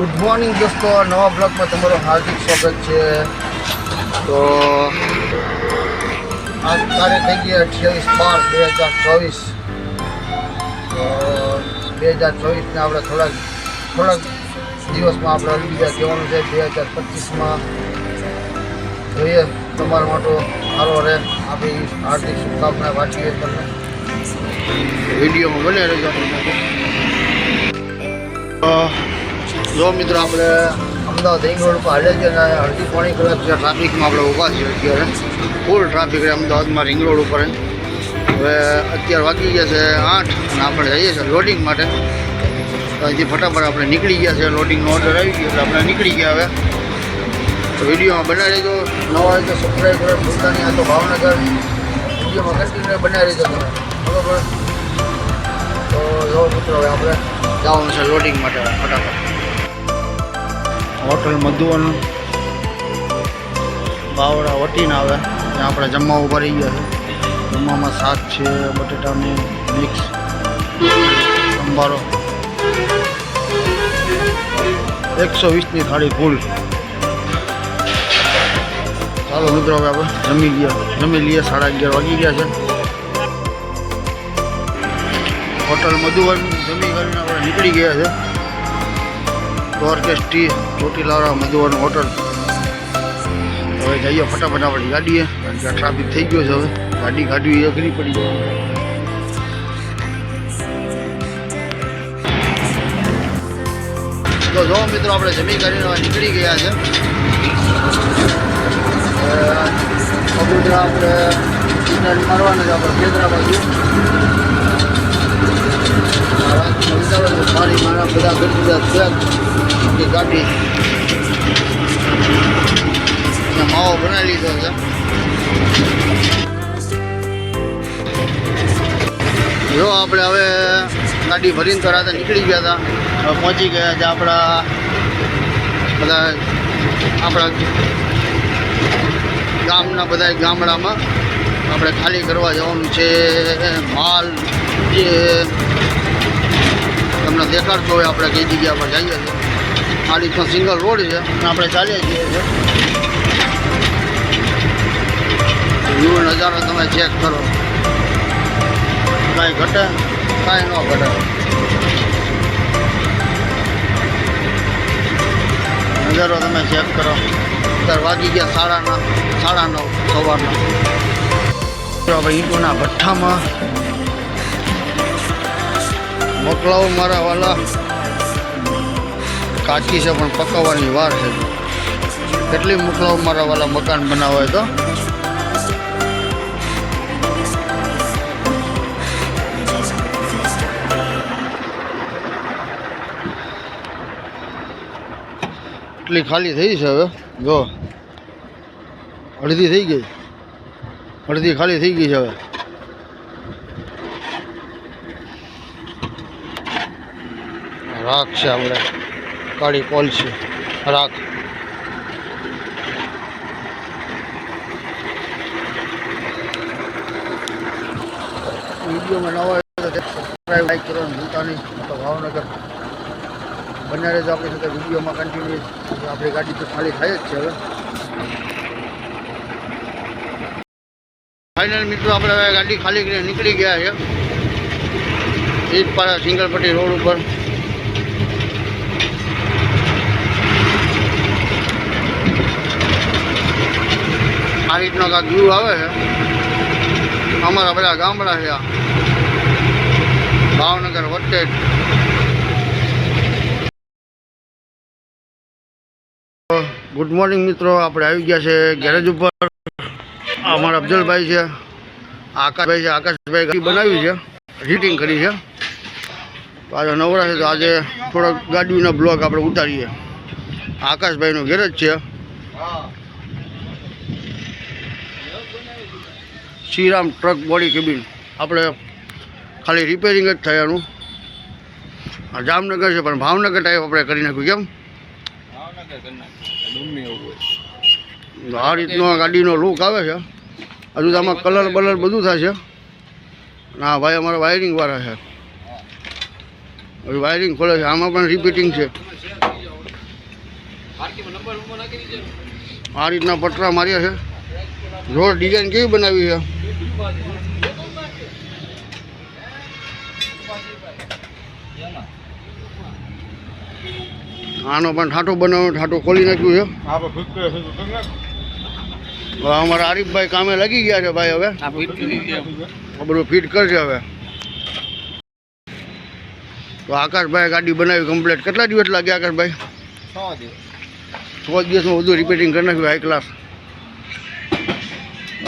Good morning દોસ્તો. નવા બ્લોગમાં તમારું હાર્દિક સ્વાગત છે. તો આજ તારીખ થઈ ગઈ અઠ્યાવીસ બાર બે હજાર ચોવીસ. તો બે હજાર ચોવીસને આપણે થોડાક થોડાક દિવસમાં આપણે અલવિદા કહેવાનું છે, બે હજાર પચીસમાં જોઈએ. તમારા માટે સારો રહે આપણી હાર્દિક શુભકામના વાંચીએ તમને. વિડીયોમાં બને રહેજો. જો મિત્રો આપણે અમદાવાદ રિંગ રોડ ઉપર હાલે છે અને અડધી પોણી કલાક છે ટ્રાફિકમાં આપણે ઊભા છીએ અત્યારે. ફૂલ ટ્રાફિક છે અમદાવાદમાં રિંગ રોડ ઉપર. હવે અત્યારે વાગી ગયા છે આઠ અને આપણે જઈએ છીએ લોડિંગ માટે. તો અહીંથી ફટાફટ આપણે નીકળી ગયા છે. લોડિંગનો ઓર્ડર આવી ગયો એટલે આપણે નીકળી ગયા હવે. તો વિડીયોમાં બનાવી રહેજો નવા હોય તો સબસ્ક્રાઈબ કરો. ભૂલતા નહીં આ તો ભાવનગર. વિડીયોમાં કન્ટિન્યુ બનાવી રહેજો તમે. બરોબર? તો જો મિત્રો, હવે આપણે જવાનું છે લોડિંગ માટે ફટાફટ. હોટલ મધુવન. બાવડા વટીને આવે ત્યાં આપણે જમવા ઊભા રહી ગયા છે જમવામાં શાક છે, બટેટાની મિક્સ, સંભારો. એકસો વીસની થાળી ફૂલ. ચાલો મિત્રો, હવે આપણે જમી ગયા જમી લઈએ, સાડા અગિયાર વાગી ગયા છે. હોટલ મધુવન જમી કરીને આપણે નીકળી ગયા છે. દ્વારકેશ ટી ચોટીલારા મધુવન હોટલ. હવે જઈએ ફટાફટ આપણી ગાડીએ. કારણ કે ટ્રાફિક થઈ ગયો છે હવે. ગાડી કાઢવી અઘરી પડી ગઈ. તો જો મિત્રો, આપણે જમી કરીને નીકળી ગયા છે. કબૂતરા આપણે ડિનર મારવાના છે, આપણે કેદરા બાજુ. મારી મારા બધા ઘર બધા છે. કે ગાડી અને માવો બનાવી લીધો છે. જો આપણે હવે ગાડી ભરીને તો રાતે નીકળી ગયા હતા. હવે પહોંચી ગયા છે આપણા બધા આપણા ગામના બધા ગામડામાં. આપણે ખાલી કરવા જવાનું છે. માલ જે તમને દેખાડતો હોય, આપણે કઈ જગ્યા પર જઈએ છીએ. આ રીતનો સિંગલ રોડ છે આપણે ચાલીએ છીએ. વ્યૂ નજારો તમે ચેક કરો. કાંઈ ઘટે, કાંઈ ન ઘટે. નજારો તમે ચેક કરો. અત્યારે વાગી ગયા સાડાના સાડા નવ સવારના. આપણે ઈંટોના ભઠ્ઠામાં મોકલાવો મારા વાલા. કાચી છે, પણ પકાવવાની વાર છે. કેટલી મોકલાવો મારા વાલા મકાન બનાવે તો? એટલી ખાલી થઈ છે હવે? જો. અડધી થઈ ગઈ. અડધી ખાલી થઈ ગઈ છે હવે. રાખ છે આપણે કાળી કોલ છે રાખ. વિડીયોમાં નવા હોય તો સબસ્ક્રાઈબ લાઈક કરવાનું ભૂલતા નહીં. તો ભાવનગર બંને રહેજો આપણી સાથે વિડીયોમાં કન્ટિન્યુ આપણી ગાડી તો ખાલી થાય જ છે હવે. ફાઇનલ મિત્રો, આપણે હવે ગાડી ખાલી કરીને નીકળી ગયા છે ઈદપાડા સિંગલપટ્ટી રોડ ઉપર. આ રીતનો કાંક વ્યૂ આવે છે. અમારા બધા ગામડા છે આ. ભાવનગર વચ્ચે ગુડ મોર્નિંગ મિત્રો, આપણે આવી ગયા છે ગેરેજ ઉપર. અમારા અફજલભાઈ છે, આકાશભાઈ છે, આકાશભાઈ ગાડી બનાવી છે હીટિંગ કરી છે. તો આજે નવરા છે, તો આજે થોડોક ગાડીનો બ્લોક આપણે ઉતારીએ. આકાશભાઈનું ગેરેજ છે. Shriram truck body cabin. આપણે ખાલી રિપેરિંગ જ થયાનું. જામનગર છે પણ ભાવનગર ટાઈપ આપણે કરી નાખ્યું કેમ? આ રીતનો ગાડીનો લુક આવે છે. હજુ તો આમાં કલર બલર બધું થશે ના ભાઈ અમારા વાયરિંગ વાળા છે. હજુ વાયરિંગ ખોલે છે. આમાં પણ રિપીટિંગ છે. આ રીતના પટરા માર્યા છે. રોડ ડિઝાઇન કેવી બનાવી છે? આનો પણ ઠાઠો બનાવ્યો ઠાઠો ખોલી નાખ્યું છે. હવે અમારા આરીફભાઈ કામે લાગી ગયા છે ભાઈ હવે. આ બધું ફિટ કરશે હવે. તો આકાશભાઈ ગાડી બનાવી કમ્પ્લીટ કેટલા દિવસ લાગ્યા આકાશભાઈ? છ દિવસમાં બધું રિપેરિંગ કરી નાખ્યું હાઈ ક્લાસ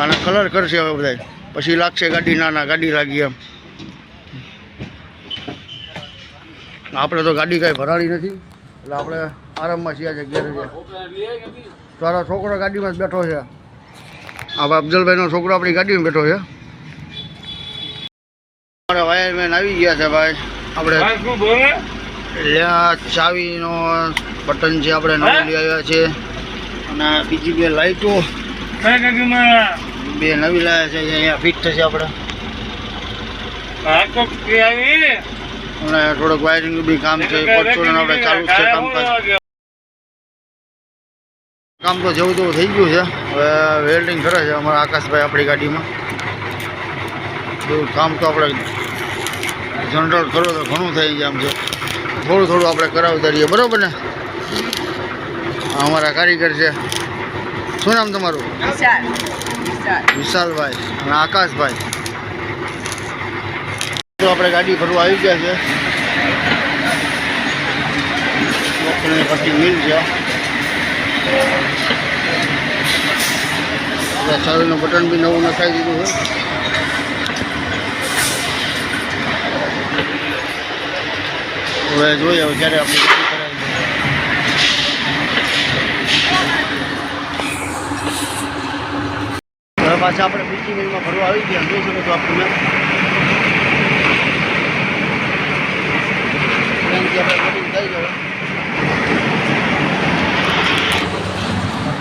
આને કલર કરશે હવે બધા પછી લાગશે ગાડી નાના ગાડી લાગી એમ. આપણે તો ગાડી કાંઈ ભરાણી નથી. એટલે આપણે આરામમાં છીએ છે ઘેર તારા છોકરો ગાડીમાં જ બેઠો છે. આ અફજલભાઈનો છોકરો આપણી ગાડીમાં બેઠો છે. અમારા વાયરમેન આવી ગયા છે ભાઈ. આપણે ચાવીનો બટન છે આપણે નવું લઈ આવ્યા છે. અને બીજી બે લાઈટો. બે નવી લાવ્યા છે અહીંયા ફિટ થશે આપણે. અને થોડુંક વાયરિંગનું બી કામ છે આપણે ચાલુ છે કામકાજ કામ તો. જેવું તેવું થઈ ગયું છે. હવે વેલ્ડિંગ કરે છે અમારા આકાશભાઈ આપણી ગાડીમાં. બધું કામ તો આપણે જનરલ કરો તો ઘણું થઈ જાય આમ છે. થોડું થોડું આપણે કરાવતા રહીએ બરાબર ને? અમારા કારીગર છે. શું નામ તમારું? વિશાલભાઈ અને આકાશભાઈ. તો આપણે ગાડી ફરવા આવી ગયા છે. લોખંડની પટ્ટી મિલ એટલે ચાવીનું બટન બી નવું નખાઈ દીધું છે. હવે જોઈએ, હવે ક્યારે આપણે પાછા આપણે બીજી મિલમાં ફરવા આવી ગયા. જોઈ શકો છો આપણને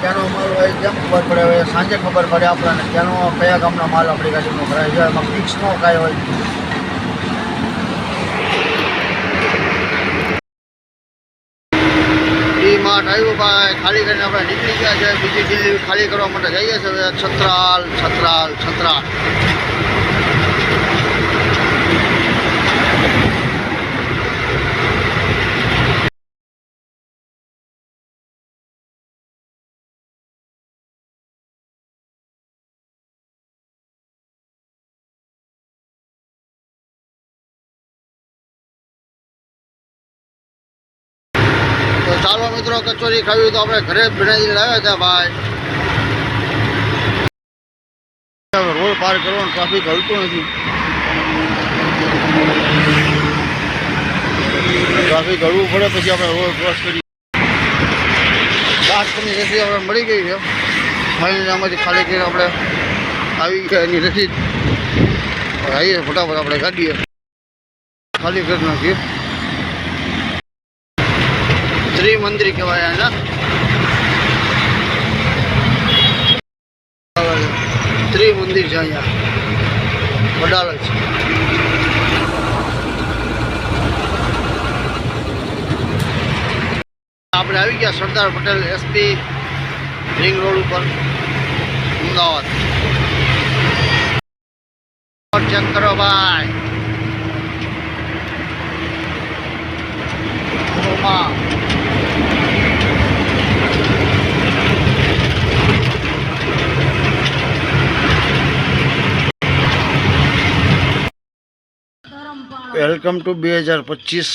ત્યાંનો માલ હોય કેમ ખબર પડે? હવે સાંજે ખબર પડે આપણને. ત્યાંનો કયા ગામનો માલ આપણી ગાડીનો ભરાય છે? એમાં ફિક્સ નો કાંઈ હોય. માર્ટ આવ્યું ખાલી કરીને આપણે નીકળી ગયા છે. બીજી દિલ્હી ખાલી કરવા માટે જઈએ છીએ. છત્રાલ છત્રાલ છત્રાલ તો ચાલો મિત્રો, કચોરી ખાવી તો આપણે ઘરે બનાવીને લાવ્યા હતા ભાઈ. રોડ પાર કરવાનું ટ્રાફિક હલતું નથી. ટ્રાફિક હળવું પડે, પછી આપણે રોડ ક્રોસ કરીએ. લાસ્ટની રસીદ આપણે મળી ગઈ છે. ફાઇનલી આમાંથી ખાલી કરીને આપણે આવી ગયા એની રસીદ આવીએ ફટાફટ આપણે કાઢીએ ખાલી કરી નાખીએ. ત્રિમંદિર કહેવાય એના. ત્રિમંદિર છે અહીંયા. વડાલ છે. આપણે આવી ગયા Sardar Patel SP ring road ઉપર. અમદાવાદ. ચેક કરો ભાઈ વેલકમ ટુ બે હજાર પચીસ.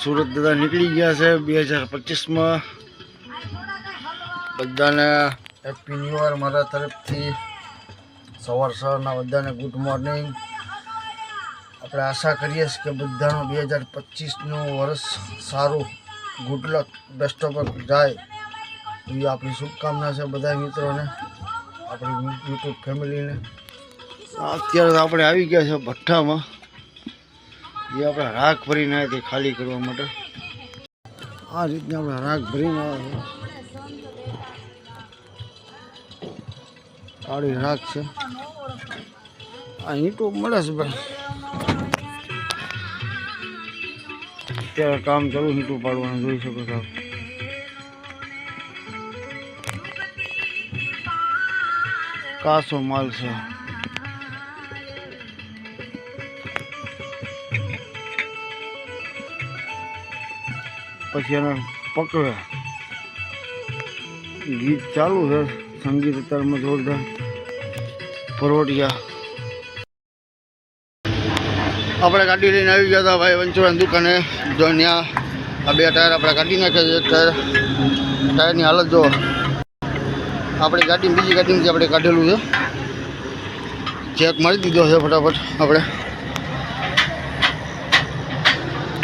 સુરત દાદા નીકળી ગયા છે બે હજાર પચીસમાં. બધાને હેપી ન્યૂ યર મારા તરફથી. સવાર સવારના બધાને ગુડ મોર્નિંગ. આપણે આશા કરીએ છીએ કે બધાનું બે હજાર પચીસનું વર્ષ સારું. ગુડ લક બેસ્ટ ઓફ જાય. એવી આપણી શુભકામના છે બધા મિત્રોને, આપણી યુટ્યુબ ફેમિલીને અત્યારે આપણે આવી ગયા છે ભઠ્ઠામાં. જે આપણે રાખ ભરીને આવ્યા તે ખાલી કરવા માટે. આ રીતના આપણે રાખ ભરીને આવ્યા છે. કાળી રાખ છે. આ ઈંટો મળે છે ભાઈ. અત્યારે કામ ચાલુ હીટું પાડવાનું, જોઈ શકો છો કાસો માલ છે. પછી એને પકવે ગીત ચાલુ છે. સંગીત અત્યારમાં જોરદાર. પરોટિયા આપણે ગાડી લઈને આવી ગયા હતા ભાઈ વંચુરાની દુકાને. જો ત્યાં આ બે ટાયર આપણે કાઢી નાખ્યા છે. એક ટાયર, ટાયરની હાલત જો આપણી ગાડી બીજી ગાડીમાંથી આપણે કાઢેલું છે. ચેક મારી દીધો છે ફટાફટ આપણે.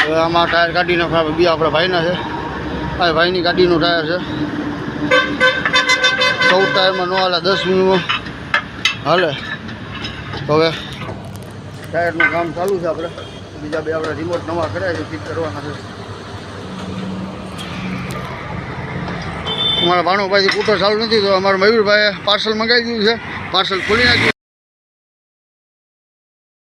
હવે આમાં ટાયર કાઢી નાખવા બી આપણા ભાઈના છે. આ ભાઈની ગાડીનું ટાયર છે. ચૌદ ટાયરમાં ન હાલે, દસ મિનિટમાં હાલે. હવે ટાયરનું કામ ચાલુ છે આપણે. બીજા બે આપણે રિમોટ નવા કર્યા છે ફિટ કરવાના છે. અમારા ભાણુભાઈથી કૂટો ચાલુ નથી તો અમારા મયુરભાઈએ પાર્સલ મંગાવી દીધું છે. પાર્સલ ખોલી નાખ્યું.